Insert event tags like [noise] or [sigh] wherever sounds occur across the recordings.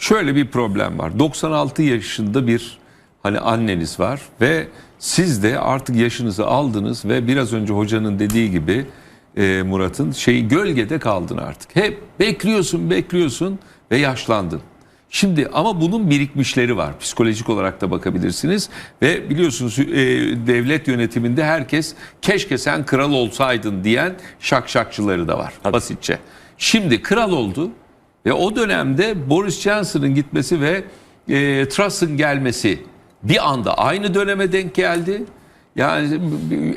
şöyle bir problem var. 96 yaşında bir hani anneniz var ve siz de artık yaşınızı aldınız ve biraz önce hocanın dediği gibi e, Murat'ın şey gölgede kaldın artık. Hep bekliyorsun bekliyorsun ve yaşlandın. Şimdi ama bunun birikmişleri var. Psikolojik olarak da bakabilirsiniz. Ve biliyorsunuz e, devlet yönetiminde herkes keşke sen kral olsaydın diyen şakşakçıları da var basitçe. Şimdi kral oldu ve o dönemde Boris Johnson'ın gitmesi ve e, Truss'ın gelmesi bir anda aynı döneme denk geldi. Yani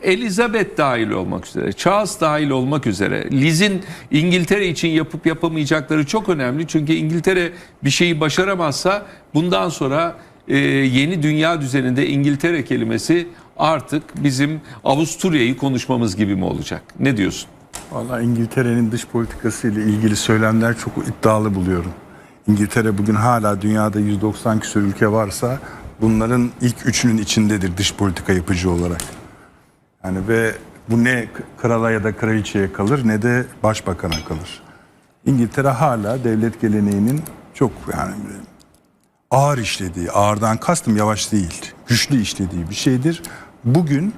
Elizabeth dahil olmak üzere, Charles dahil olmak üzere, Liz'in İngiltere için yapıp yapamayacakları çok önemli. Çünkü İngiltere bir şeyi başaramazsa bundan sonra e, yeni dünya düzeninde İngiltere kelimesi artık bizim Avusturya'yı konuşmamız gibi mi olacak? Ne diyorsun? Vallahi İngiltere'nin dış politikası ile ilgili söylemler çok iddialı buluyorum. İngiltere bugün hala dünyada 190 küsur ülke varsa bunların ilk üçünün içindedir dış politika yapıcı olarak. Yani ve bu ne krala ya da kraliçeye kalır ne de başbakana kalır. İngiltere hala devlet geleneğinin çok yani ağır işlediği, ağırdan kastım yavaş değil, güçlü işlediği bir şeydir. Bugün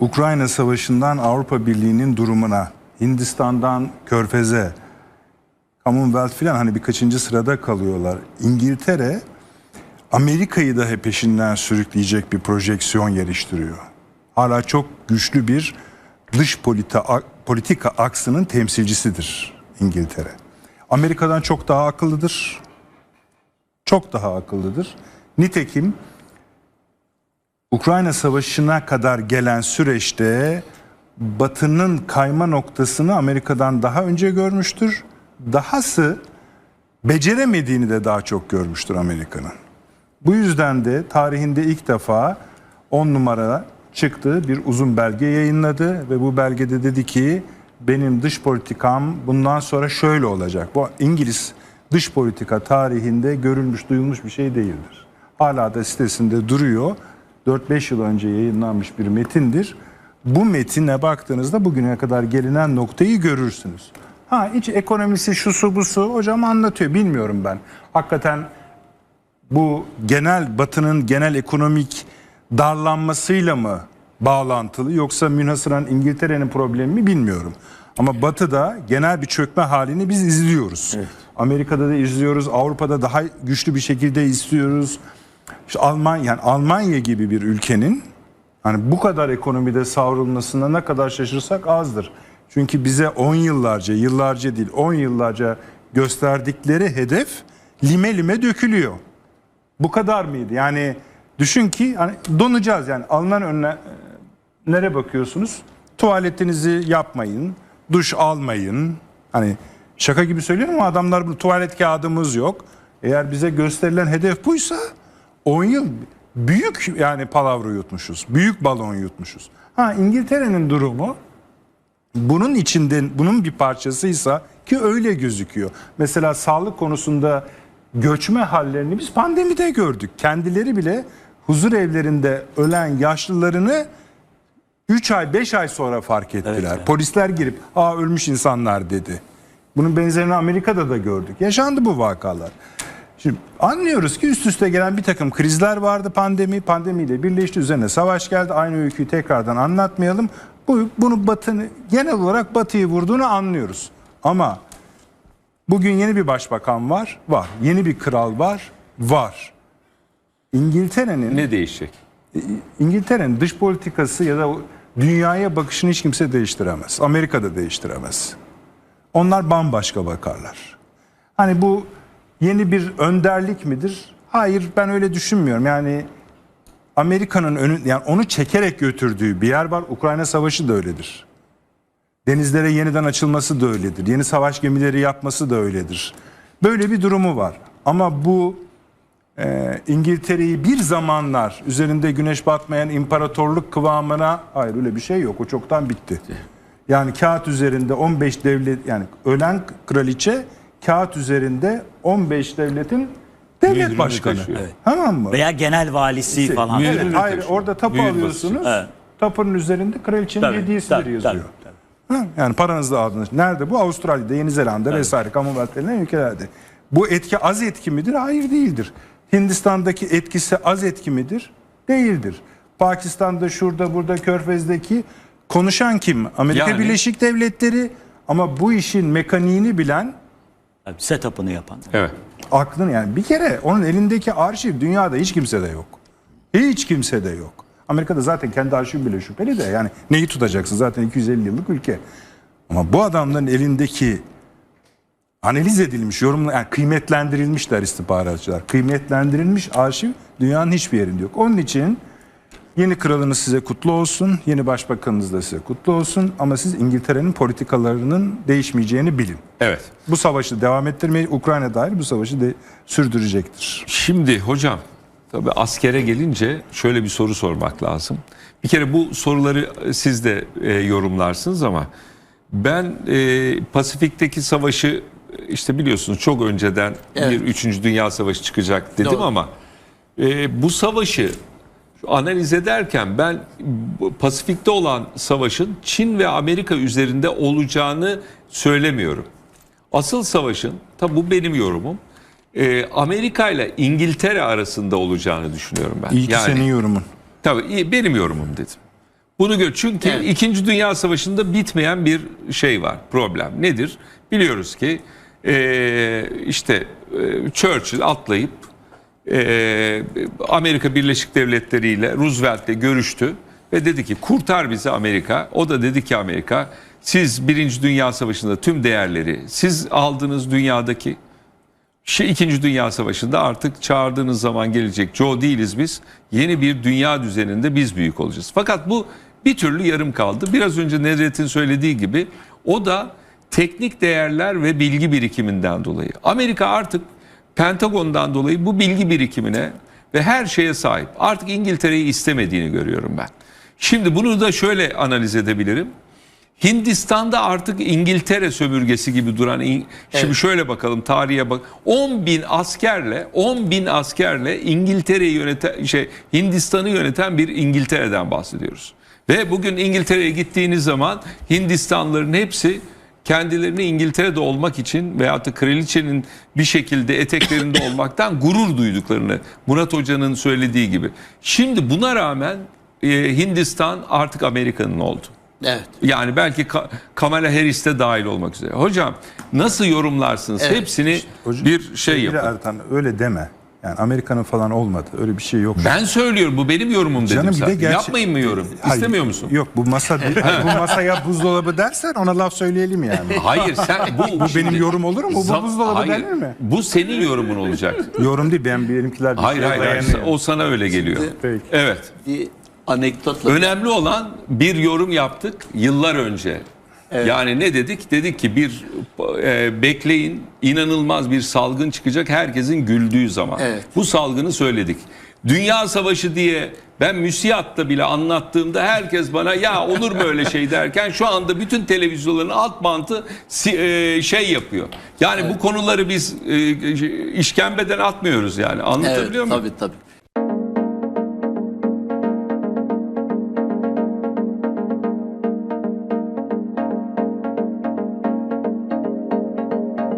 Ukrayna Savaşı'ndan Avrupa Birliği'nin durumuna, Hindistan'dan Körfez'e, Commonwealth filan hani birkaçıncı sırada kalıyorlar. İngiltere Amerika'yı da hep peşinden sürükleyecek bir projeksiyon geliştiriyor. Hala çok güçlü bir dış polita, politika aksının temsilcisidir İngiltere. Amerika'dan çok daha akıllıdır. Çok daha akıllıdır. Nitekim Ukrayna Savaşı'na kadar gelen süreçte Batı'nın kayma noktasını Amerika'dan daha önce görmüştür. Dahası beceremediğini de daha çok görmüştür Amerika'nın. Bu yüzden de tarihinde ilk defa 10 numara çıktığı bir uzun belge yayınladı ve bu belgede dedi ki benim dış politikam bundan sonra şöyle olacak. Bu İngiliz dış politika tarihinde görülmüş duyulmuş bir şey değildir. Hala da sitesinde duruyor. 4-5 yıl önce yayınlanmış bir metindir. Bu metine baktığınızda bugüne kadar gelinen noktayı görürsünüz. Ha iç ekonomisi şu su bu su hocam anlatıyor bilmiyorum ben. Hakikaten bu genel batının genel ekonomik darlanmasıyla mı bağlantılı yoksa münhasıran İngiltere'nin problemi mi bilmiyorum. Ama batıda genel bir çökme halini biz izliyoruz. Amerika'da da izliyoruz, Avrupa'da daha güçlü bir şekilde istiyoruz. İşte Almanya yani Almanya gibi bir ülkenin hani bu kadar ekonomide savrulmasına ne kadar şaşırsak azdır. Çünkü bize 10 yıllarca, yıllarca değil 10 yıllarca gösterdikleri hedef lime lime dökülüyor. Bu kadar mıydı? Yani düşün ki hani donacağız yani alınan önüne nereye bakıyorsunuz? Tuvaletinizi yapmayın, duş almayın. Hani şaka gibi söylüyorum ama adamlar bu tuvalet kağıdımız yok. Eğer bize gösterilen hedef buysa 10 yıl büyük yani palavra yutmuşuz. Büyük balon yutmuşuz. Ha İngiltere'nin durumu bunun içinde bunun bir parçasıysa ki öyle gözüküyor. Mesela sağlık konusunda göçme hallerini biz pandemide gördük. Kendileri bile huzur evlerinde ölen yaşlılarını 3 ay 5 ay sonra fark ettiler. evet. Polisler girip aa ölmüş insanlar dedi. Bunun benzerini Amerika'da da gördük. Yaşandı bu vakalar. Şimdi anlıyoruz ki üst üste gelen bir takım krizler vardı pandemi. Pandemiyle birleşti üzerine savaş geldi. Aynı öyküyü tekrardan anlatmayalım. Bu, bunu batını genel olarak batıyı vurduğunu anlıyoruz. Ama bugün yeni bir başbakan var. Var. Yeni bir kral var. Var. İngiltere'nin Ne değişecek? İngiltere'nin dış politikası ya da dünyaya bakışını hiç kimse değiştiremez. Amerika da değiştiremez. Onlar bambaşka bakarlar. Hani bu yeni bir önderlik midir? Hayır ben öyle düşünmüyorum. Yani Amerika'nın önü yani onu çekerek götürdüğü bir yer var. Ukrayna Savaşı da öyledir. Denizlere yeniden açılması da öyledir. Yeni savaş gemileri yapması da öyledir. Böyle bir durumu var. Ama bu e, İngiltere'yi bir zamanlar üzerinde güneş batmayan imparatorluk kıvamına hayır öyle bir şey yok. O çoktan bitti. Yani kağıt üzerinde 15 devlet yani ölen kraliçe kağıt üzerinde 15 devletin devlet başkanı. taşıyor. Evet. Tamam mı? Veya genel valisi falan. mühür- Evet, hayır taşıyor. orada tapu Mühür alıyorsunuz. basıyor. Evet. Tapunun üzerinde kraliçenin Tabii, hediyesidir tabii, yazıyor. tabii, tabii. Ha, Yani paranızı aldınız. Nerede bu? Avustralya'da, Yeni Zelanda vesaire Commonwealth denilen ülkelerde. Bu etki az etki midir? Hayır değildir. Hindistan'daki etkisi az etki midir? Değildir. Pakistan'da şurada burada Körfez'deki konuşan kim? Amerika Yani- Birleşik Devletleri ama bu işin mekaniğini bilen Tabii setup'ını yapan. Evet. aklını yani bir kere onun elindeki arşiv dünyada hiç kimsede yok. Hiç kimsede yok. Amerika'da zaten kendi arşivi bile şüpheli de yani neyi tutacaksın zaten 250 yıllık ülke. Ama bu adamların elindeki analiz edilmiş, yorumla yani kıymetlendirilmişler istihbaratçılar. Kıymetlendirilmiş arşiv dünyanın hiçbir yerinde yok. Onun için yeni kralınız size kutlu olsun, yeni başbakanınız da size kutlu olsun ama siz İngiltere'nin politikalarının değişmeyeceğini bilin. Evet. Bu savaşı devam ettirmeyi Ukrayna dahil bu savaşı de sürdürecektir. Şimdi hocam tabii askere gelince şöyle bir soru sormak lazım. Bir kere bu soruları siz de e, yorumlarsınız ama ben e, Pasifik'teki savaşı işte biliyorsunuz çok önceden Evet. bir 3. Dünya Savaşı çıkacak dedim Doğru. ama e, bu savaşı analiz ederken ben Pasifik'te olan savaşın Çin ve Amerika üzerinde olacağını söylemiyorum. Asıl savaşın, tabi bu benim yorumum, e, Amerika ile İngiltere arasında olacağını düşünüyorum ben. İyi ki senin yorumun. Tabii benim yorumum dedim. Bunu gör çünkü Evet. İkinci Dünya Savaşı'nda bitmeyen bir şey var, problem. Nedir? Biliyoruz ki e, işte e, Churchill atlayıp e, Amerika Birleşik Devletleri ile Roosevelt'le görüştü ve dedi ki kurtar bizi Amerika. O da dedi ki Amerika siz Birinci Dünya Savaşı'nda tüm değerleri siz aldığınız dünyadaki şey, İkinci Dünya Savaşı'nda artık çağırdığınız zaman gelecek Joe değiliz biz. Yeni bir dünya düzeninde biz büyük olacağız. Fakat bu bir türlü yarım kaldı. Biraz önce Nedret'in söylediği gibi o da teknik değerler ve bilgi birikiminden dolayı. Amerika artık Pentagon'dan dolayı bu bilgi birikimine ve her şeye sahip. Artık İngiltere'yi istemediğini görüyorum ben. Şimdi bunu da şöyle analiz edebilirim. Hindistan'da artık İngiltere sömürgesi gibi duran şimdi Evet. şöyle bakalım tarihe bak 10 bin askerle 10 bin askerle İngiltere'yi yöneten şey Hindistan'ı yöneten bir İngiltere'den bahsediyoruz. Ve bugün İngiltere'ye gittiğiniz zaman Hindistanlıların hepsi kendilerini İngiltere'de olmak için veyahut da kraliçenin bir şekilde eteklerinde [coughs] olmaktan gurur duyduklarını Murat Hoca'nın söylediği gibi. Şimdi buna rağmen e, Hindistan artık Amerika'nın oldu. Evet. Yani belki Ka- Kamala Harris de dahil olmak üzere. Hocam nasıl yorumlarsınız? Evet. Hepsini Hocam, bir şey yapın. Ertan öyle deme. Yani Amerika'nın falan olmadı. Öyle bir şey yok. Ben söylüyorum bu benim yorumum dedim Canım bir de zaten. gerçi- Yapmayın mı yorum? Hayır, İstemiyor musun? Yok bu masa [laughs] değil. bu masaya buzdolabı dersen ona laf söyleyelim yani. Hayır sen bu, Bu benim yorum olur mu? Bu buzdolabı Hayır, denir mi? Bu senin yorumun olacak. [laughs] Yorum değil ben benimkiler bir hayır hayır, hayır. O sana öyle geliyor. Peki. Evet. Bir anekdotla Önemli olan bir yorum yaptık yıllar önce. Yani ne dedik? Dedik ki bir e, bekleyin inanılmaz bir salgın çıkacak herkesin güldüğü zaman. Evet. Bu salgını söyledik. Dünya Savaşı diye ben müsiyatta bile anlattığımda herkes bana ya olur mu öyle şey derken şu anda bütün televizyonların alt bantı e, şey yapıyor. Yani bu konuları biz e, işkembeden atmıyoruz yani Evet, anlatabiliyor muyum? tabii tabii.